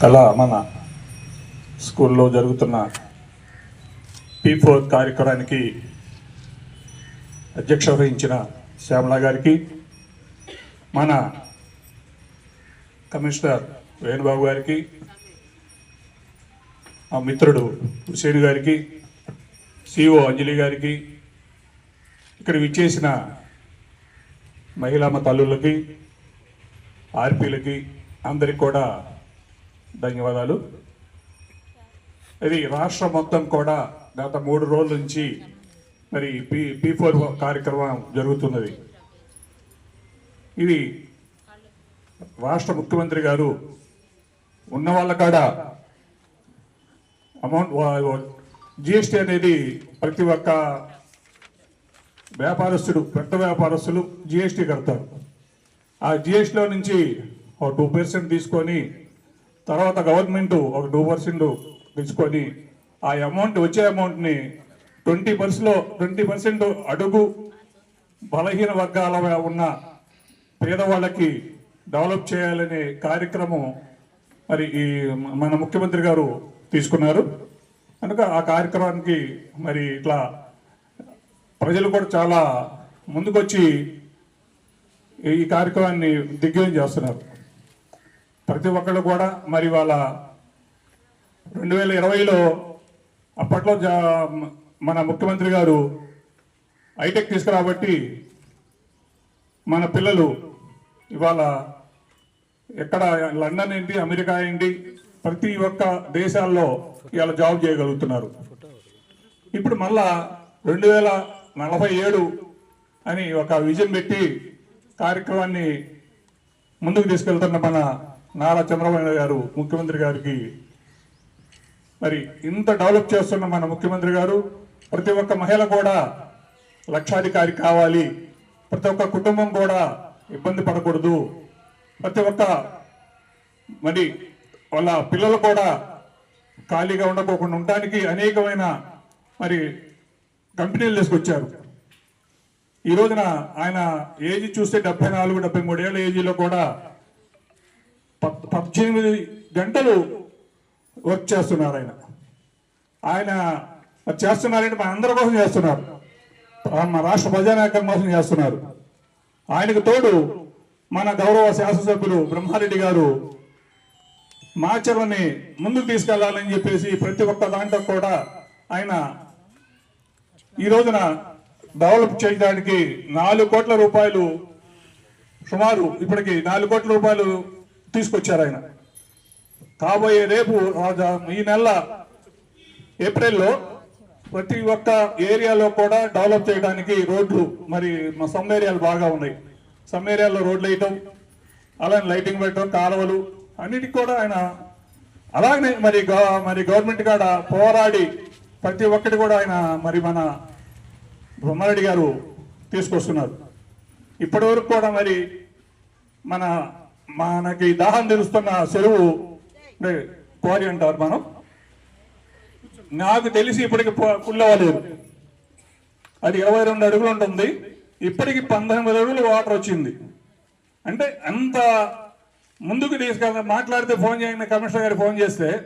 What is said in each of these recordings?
కళ మన స్కూల్లో జరుగుతున్న పీ ఫోర్ కార్యక్రమానికి అధ్యక్ష వహించిన శ్యామల గారికి మన కమిషనర్ వేణుబాబు గారికి మా మిత్రుడు హుసేన్ గారికి సిఓ అంజలి గారికి ఇక్కడ విచ్చేసిన మహిళా తల్లులకి ఆర్పీలకి అందరికి కూడా ధన్యవాదాలు. ఇది రాష్ట్రం మొత్తం కూడా గత మూడు రోజుల నుంచి మరి పి బీ ఫోర్ కార్యక్రమం జరుగుతున్నది. ఇది రాష్ట్ర ముఖ్యమంత్రి గారు ఉన్న వాళ్ళ కాడ అమౌంట్ జిఎస్టీ అనేది ప్రతి ఒక్క వ్యాపారస్తుడు పెద్ద వ్యాపారస్తులు జిఎస్టీ కడతారు. ఆ జిఎస్టీలో నుంచి ఒక టూ పర్సెంట్ తీసుకొని తర్వాత గవర్నమెంట్ ఒక టూ పర్సెంట్ తీసుకొని ఆ అమౌంట్ వచ్చే అమౌంట్ని ట్వంటీ పర్సెంట్లో ట్వంటీ పర్సెంట్ అడుగు బలహీన వర్గాల ఉన్న పేదవాళ్ళకి డెవలప్ చేయాలనే కార్యక్రమం మరి ఈ మన ముఖ్యమంత్రి గారు తీసుకున్నారు. కనుక ఆ కార్యక్రమానికి మరి ఇట్లా ప్రజలు కూడా చాలా ముందుకొచ్చి ఈ కార్యక్రమాన్ని దిగ్విజయం చేస్తున్నారు. ప్రతి ఒక్కళ్ళు కూడా మరి వాళ్ళ రెండు వేల ఇరవైలో అప్పట్లో జా- మన ముఖ్యమంత్రి గారు హైటెక్ తీసుకురాబట్టి మన పిల్లలు ఇవాళ ఎక్కడ లండన్ ఏంటి అమెరికా ఏంటి ప్రతి ఒక్క దేశాల్లో ఇవాళ జాబ్ చేయగలుగుతున్నారు. ఇప్పుడు మళ్ళా రెండు వేల నలభై ఏడు అని ఒక విజన్ పెట్టి కార్యక్రమాన్ని ముందుకు తీసుకెళ్తున్న మన నారా చంద్రబాబు గారు ముఖ్యమంత్రి గారికి. మరి ఇంత డెవలప్ చేస్తున్న మన ముఖ్యమంత్రి గారు ప్రతి ఒక్క మహిళ కూడా లక్షాధికారి కావాలి. ప్రతి ఒక్క కుటుంబం కూడా ఇబ్బంది పడకూడదు. ప్రతి ఒక్క మరి వాళ్ళ పిల్లలు కూడా ఖాళీగా ఉండకోకుండా ఉండడానికి అనేకమైన మరి కంపెనీలు తీసుకొచ్చారు. ఈ రోజున ఆయన ఏజ్ చూస్తే డెబ్బై నాలుగు డెబ్బై ఏళ్ళ ఏజీలో కూడా పద్దెనిమిది గంటలు వర్క్ చేస్తున్నారు ఆయన. ఆయన చేస్తున్నారంటే మన అందరి కోసం చేస్తున్నారు. మన రాష్ట్ర ప్రజానాయకం కోసం చేస్తున్నారు. ఆయనకు తోడు మన గౌరవ శాసనసభ్యులు బ్రహ్మారెడ్డి గారు మాచర్లని ముందుకు తీసుకెళ్ళాలని చెప్పేసి ప్రతి ఒక్క దాంట్లో కూడా ఆయన ఈ రోజున డెవలప్ చేయడానికి నాలుగు కోట్ల రూపాయలు సుమారు ఇప్పటికి నాలుగు కోట్ల రూపాయలు తీసుకొచ్చారు ఆయన. కాబోయే రేపు ఈ నెల ఏప్రిల్లో ప్రతి ఒక్క ఏరియాలో కూడా డెవలప్ చేయడానికి రోడ్లు మరి మా సమ్ ఏరియాలు బాగా ఉన్నాయి. సమ్ ఏరియాలో రోడ్లు వేయటం అలానే లైటింగ్ పెట్టడం కాలువలు అన్నిటికి కూడా ఆయన అలాగనే మరి మరి గవర్నమెంట్ కాడ పోరాడి ప్రతి ఒక్కటి కూడా ఆయన మరి మన బ్రహ్మారెడ్డి గారు తీసుకొస్తున్నారు. ఇప్పటి వరకు కూడా మరి మన మనకి దాహం తెలుస్తున్న చెరువు అంటే కోరి అంటారు మనం. నాకు తెలిసి ఇప్పటికి ఫుల్ అవ్వలేదు. అది ఇరవై రెండు అడుగులు ఉంటుంది. ఇప్పటికి పంతొమ్మిది అడుగులు వాటర్ వచ్చింది. అంటే అంత ముందుకు తీసుకెళ్ళ మాట్లాడితే ఫోన్ చేయండి కమిషనర్ గారికి ఫోన్ చేస్తే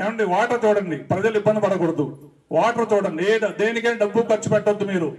ఏమండి వాటర్ చూడండి ప్రజలు ఇబ్బంది పడకూడదు. వాటర్ చూడండి ఏ దేనికైనా డబ్బు ఖర్చు పెట్టొద్దు మీరు.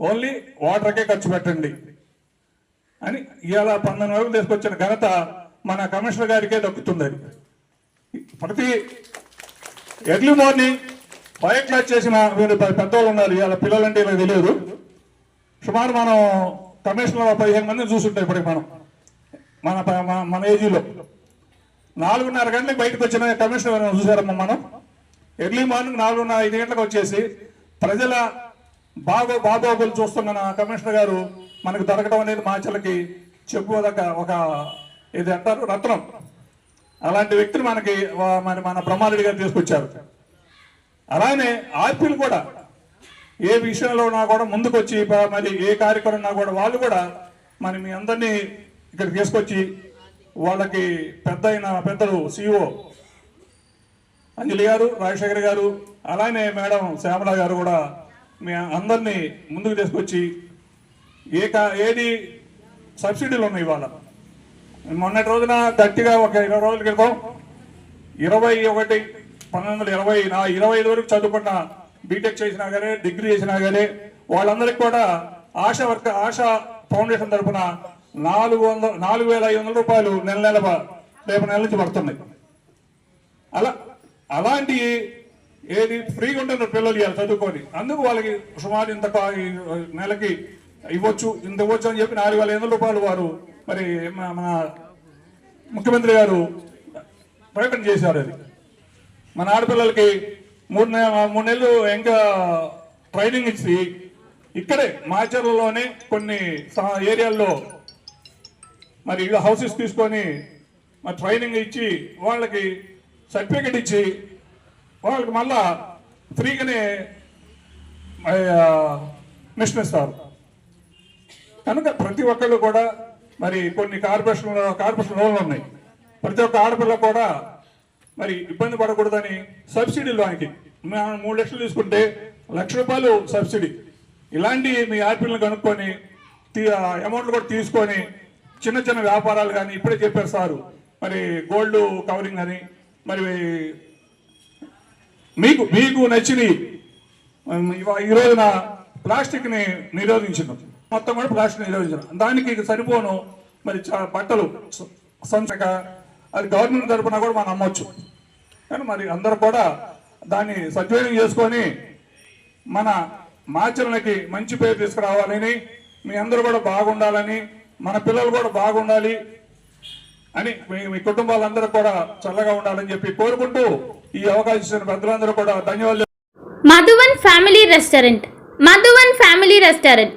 ఓన్లీ వాటర్కే ఖర్చు పెట్టండి. అని ఇవాళ పంతొమ్మిది వరకు తీసుకొచ్చిన ఘనత మన కమిషనర్ గారికే దక్కుతుంది ప్రతి ఎర్లీ మార్నింగ్ ఫైవ్ క్లాస్ చేసిన వీరు పెద్దవాళ్ళు ఉన్నారు ఇవాళ పిల్లలంటే ఇలా తెలియదు. సుమారు మనం కమిషనర్ పదిహేను మందిని చూస్తుంటాం ఇప్పటికి మనం. మన మన- ఏజీలో. నాలుగున్నర గంటలకు బయటకు వచ్చిన కమిషనర్ చూసారమ్మా మనం? ఎర్లీ మార్నింగ్ నాలుగున్నర ఐదు గంటలకు వచ్చేసి ప్రజల బాగో బాగోగులు చూస్తున్న కమిషనర్ గారు మనకు దొరకడం అనేది మాచలకి చెప్పుకోదగ్గ ఒక ఇది అంటారు రత్నం. అలాంటి వ్యక్తిని మనకి మన మరి మన బ్రహ్మారెడ్డి గారు తీసుకొచ్చారు. అలానే ఆర్పీలు కూడా ఏ విషయంలో ఉన్నా కూడా ముందుకొచ్చి మరి ఏ కార్యక్రమం ఉన్నా కూడా వాళ్ళు కూడా మరి మీ అందరినీ ఇక్కడ తీసుకొచ్చి వాళ్ళకి పెద్ద అయిన పెద్దలు సిఇఓ అంజలి గారు రాజశేఖర్ గారు అలానే మేడం శ్యామల గారు కూడా మీ అందరినీ ముందుకు తీసుకొచ్చి ఏ ఏది సబ్సిడీలు ఉన్నాయి ఇవాళ? మొన్నటి రోజున గట్టిగా ఒక ఇరవై రోజుల క్రితం ఇరవై ఒకటి పంతొమ్మిది వందల ఇరవై నా ఇరవై ఐదు వరకు చదువుకున్న బీటెక్ చేసినా కానీ డిగ్రీ చేసినా కానీ వాళ్ళందరికీ కూడా ఆశా వర్క ఆశా ఫౌండేషన్ తరఫున నాలుగు వందల నాలుగు వేల ఐదు వందల రూపాయలు నెల నెల రేపు నెల నుంచి పడుతున్నాయి. అలా అలాంటి ఏది ఫ్రీగా ఉంటున్నారు పిల్లలు చదువుకొని. అందుకు వాళ్ళకి సుమారు ఇంత నెలకి ఇవ్వచ్చు. ఇంత ఇవ్వచ్చు అని చెప్పి నాలుగు వేల ఐదు రూపాయలు వారు మరి మన మన ముఖ్యమంత్రి గారు ప్రకటన చేశారు అది. మన ఆడపిల్లలకి మూడు మూడు నెలలు ఇంకా ట్రైనింగ్ ఇచ్చి ఇక్కడే మాచర్లలోనే కొన్ని ఏరియాల్లో మరి ఇక హౌసెస్ తీసుకొని మరి ట్రైనింగ్ ఇచ్చి వాళ్ళకి సర్టిఫికెట్ ఇచ్చి వాళ్ళకి మళ్ళా ఫ్రీగానే మిషన్ ఇస్తారు కనుక ప్రతి ఒక్కళ్ళు కూడా మరి కొన్ని కార్పొరేషన్ కార్పొరేషన్ లోన్లు ఉన్నాయి. ప్రతి ఒక్క ఆడపిల్ల కూడా మరి ఇబ్బంది పడకూడదని సబ్సిడీలు ఆయనకి మనం మూడు లక్షలు తీసుకుంటే లక్ష రూపాయలు సబ్సిడీ. ఇలాంటి మీ ఆడపిల్లని కనుక్కొని అమౌంట్లు కూడా తీసుకొని చిన్న చిన్న వ్యాపారాలు కానీ ఇప్పుడే చెప్పారు సారు. మరి గోల్డ్ కవరింగ్ అని మరి మీకు మీకు నచ్చినవి. ఈ రోజున ప్లాస్టిక్ని మొత్తం కూడా ప్లాస్టిక్ నిరోధించడం దానికి సరిపోను. మరి బట్టలు సంచక అది గవర్నమెంట్ తరపున కూడా మనం అమ్మొచ్చు. కానీ మరి అందరూ కూడా దాన్ని సద్వినియోగం చేసుకొని మన మాచరణకి మంచి పేరు తీసుకురావాలని మీ అందరూ కూడా బాగుండాలని మన పిల్లలు కూడా బాగుండాలి అని మీ మీ కుటుంబాలందరూ కూడా చల్లగా ఉండాలని చెప్పి కోరుకుంటూ ఈ అవకాశం ఇచ్చిన పెద్దలందరూ కూడా ధన్యవాదాలు. Madhuvan family restaurant. Madhuvan family restaurant.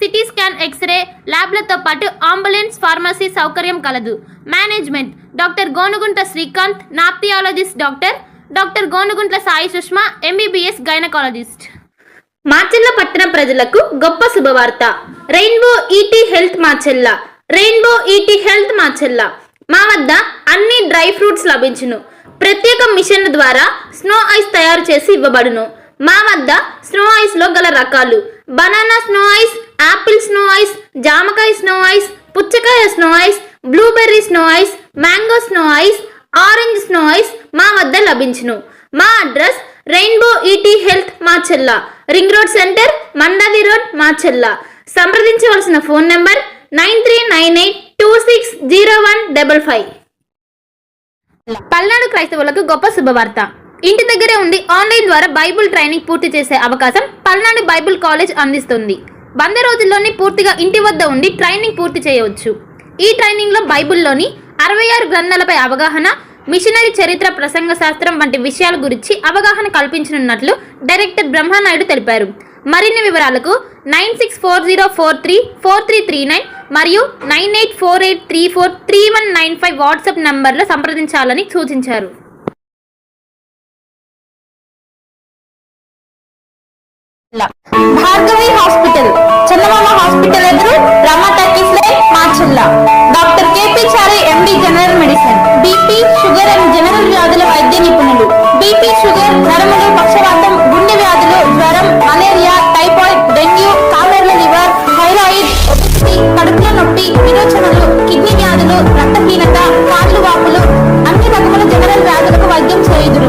CT scan X-ray ల్యాబ్లతో పాటు అంబులెన్స్ ఫార్మసీ సౌకర్యం కలదు. Management. Doctor Gonugunta Srikanth nephrologist doctor. Doctor Gonuguntla Sai Sushma MBBS gynaecologist. Macherla పట్టణ ప్రజలకు గొప్ప శుభవార్త. Rainbow ET health Macherla. Rainbow ET health Macherla. మా వద్ద అన్ని డ్రై ఫ్రూట్స్ లభించును. ప్రత్యేక మిషన్ల ద్వారా స్నో ఐస్ తయారు చేసి ఇవ్వబడును. మా వద్ద స్నో ఐస్లో గల రకాలు. Banana snow ice apple snow ice జామకాయ స్నో ఐస్ పుచ్చకాయ snow ice blueberry snow ice mango snow ice orange snow ice మా వద్ద లభించును. మా address rainbow ET health Macherla ring road centre Mandavi road Macherla సంప్రదించవలసిన phone number nine three nine eight two six zero one double five. Palnadu క్రైస్తవులకు గొప్ప శుభవార్త. ఇంటి దగ్గరే ఉండి ఆన్లైన్ ద్వారా బైబుల్ ట్రైనింగ్ పూర్తి చేసే అవకాశం పల్నాడు బైబుల్ కాలేజ్ అందిస్తుంది. వంద రోజుల్లోనే పూర్తిగా ఇంటి వద్ద ఉండి ట్రైనింగ్ పూర్తి చేయవచ్చు. ఈ ట్రైనింగ్లో బైబిల్లోని అరవై ఆరు గ్రంథాలపై అవగాహన మిషనరీ చరిత్ర ప్రసంగ శాస్త్రం వంటి విషయాల గురించి అవగాహన కల్పించనున్నట్లు డైరెక్టర్ బ్రహ్మనాయుడు తెలిపారు. మరిన్ని వివరాలకు nine six four zero four three four three three nine మరియు nine eight four eight three four three one nine five WhatsApp నంబర్లో సంప్రదించాలని సూచించారు. భార్గవి హాస్పిటల్. చందమామ హాస్పిటల్ ఎదురు Rama talkies line Macherla doctor KP Chari MD general medicine. BP sugar and general వ్యాధుల వైద్య నిపుణులు. BP sugar నరములు పక్షవాతం గుండె వ్యాధులు జ్వరం మలేరియా టైఫాయిడ్ డెంగ్యూ కాలేర్ల లివర్ థైరాయిడ్ ఒబిసిటీ కడుపులో నొప్పి విరోచనలు కిడ్నీ వ్యాధులు రక్తహీనత కాళ్ళు వాపులు అన్ని రకముల జనరల్ వ్యాధులకు వైద్యం చేయుదురు.